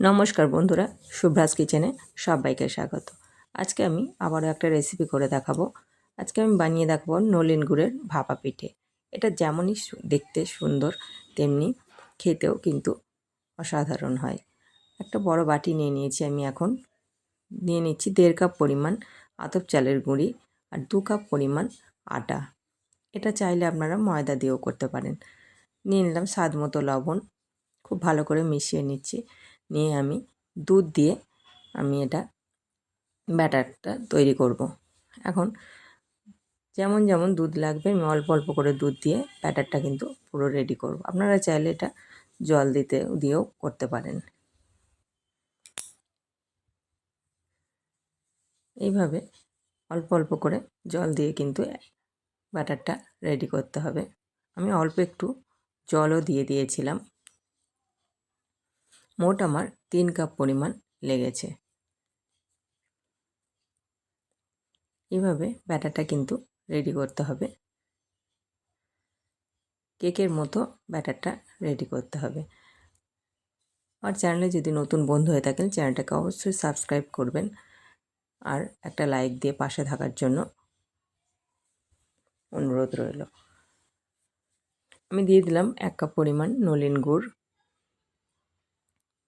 নমস্কার বন্ধুরা শুভ্রাজ কিচেনে সবাইকে স্বাগত। আজকে আমি আবারও একটা রেসিপি করে দেখাবো। আজকে আমি বানিয়ে দেখাবো নলেন গুড়ের ভাপা পিঠে। এটা যেমনই দেখতে সুন্দর, তেমনি খেতেও কিন্তু অসাধারণ হয়। একটা বড় বাটি নিয়ে নিয়েছি আমি এখন। নিয়ে নিচ্ছি দেড় কাপ পরিমাণ আতপ চালের গুঁড়ি আর দু কাপ পরিমাণ আটা। এটা চাইলে আপনারা ময়দা দিয়েও করতে পারেন। নিয়ে নিলাম স্বাদ মতো লবণ। খুব ভালো করে মিশিয়ে নিচ্ছি। নিয়ে আমি দুধ দিয়ে আমি এটা ব্যাটারটা তৈরি করব। এখন যেমন যেমন দুধ লাগবে, আমি অল্প অল্প করে দুধ দিয়ে ব্যাটারটা কিন্তু পুরো রেডি করব। আপনারা চাইলে এটা জল দিতে, দিয়েও করতে পারেন। এইভাবে অল্প অল্প করে জল দিয়ে কিন্তু ব্যাটারটা রেডি করতে হবে। আমি অল্প একটু জলও দিয়ে দিয়েছিলাম। মোট আমার তিন কাপ পরিমাণ লেগেছে। এভাবে ব্যাটারটা কিন্তু রেডি করতে হবে। কেকের মতো ব্যাটারটা রেডি করতে হবে। আর চ্যানেলে যদি নতুন বন্ধু হয়ে থাকেন, চ্যানেলটাকে অবশ্যই সাবস্ক্রাইব করবেন। আর একটা লাইক দিয়ে পাশে থাকার জন্য অনুরোধ রইল। আমি দিয়ে দিলাম এক কাপ পরিমাণ নলিন গুড়।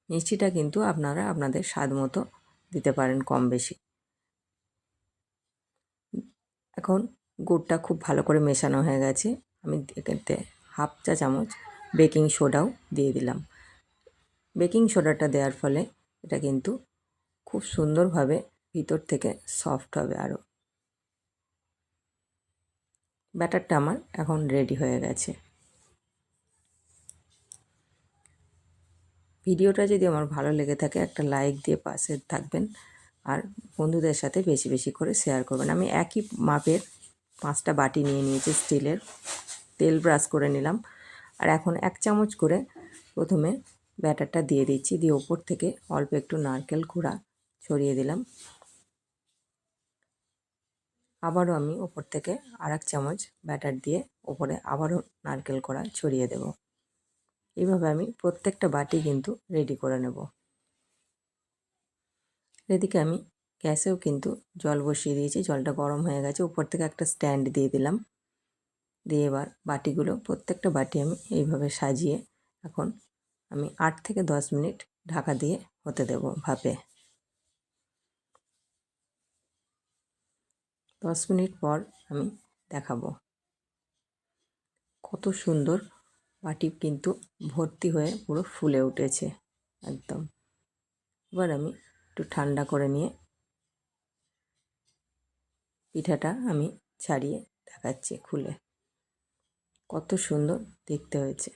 মিষ্টিটা কিন্তু আপনারা আপনাদের স্বাদ মতো দিতে পারেন কম বেশি। এখন গুড়টা খুব ভালো করে মেশানো হয়ে গেছে। আমি এতে হাফ চা চামচ বেকিং সোডাও দিয়ে দিলাম। বেকিং সোডাটা দেওয়ার ফলে এটা কিন্তু খুব সুন্দরভাবে ভিতর থেকে সফট হবে আরও ব্যাটারটা আমার এখন রেডি হয়ে গেছে। ভিডিওটা যদি আমার ভালো লেগে থাকে, একটা লাইক দিয়ে পাশে থাকবেন। আর বন্ধুদের সাথে বেশি বেশি করে শেয়ার করবেন। আমি একই মাপের পাঁচটা বাটি নিয়ে নিয়েছি, স্টিলের। তেল ব্রাশ করে নিলাম। আর এখন এক চামচ করে প্রথমে ব্যাটারটা দিয়ে দিচ্ছি। দিয়ে ওপর থেকে অল্প একটু নারকেল কুড়া ছড়িয়ে দিলাম। আবারও আমি ওপর থেকে আর এক চামচ ব্যাটার দিয়ে ওপরে আবারও নারকেল কোড়া ছড়িয়ে দেব। এইভাবে আমি প্রত্যেকটা বাটি কিন্তু রেডি করে নেব। এদিকে আমি গ্যাসেও কিন্তু জল বসিয়ে দিয়েছি, জলটা গরম হয়ে গেছে, উপর থেকে একটা স্ট্যান্ড দিয়ে দিলাম। দিয়ে এবার বাটিগুলো প্রত্যেকটা বাটি আমি এইভাবে সাজিয়ে এখন আমি আট থেকে দশ মিনিট ঢাকা দিয়ে হতে দেব ভাপে। দশ মিনিট পর আমি দেখাবো কত সুন্দর বাটি কিন্তু ভর্তি হয়ে পুরো ফুলে উঠেছে, একদম। এবার আমি একটু ঠান্ডা করে নিয়ে পিঠাটা আমি ছাড়িয়ে দেখাচ্ছি খুলে। কত সুন্দর দেখতে হয়েছে।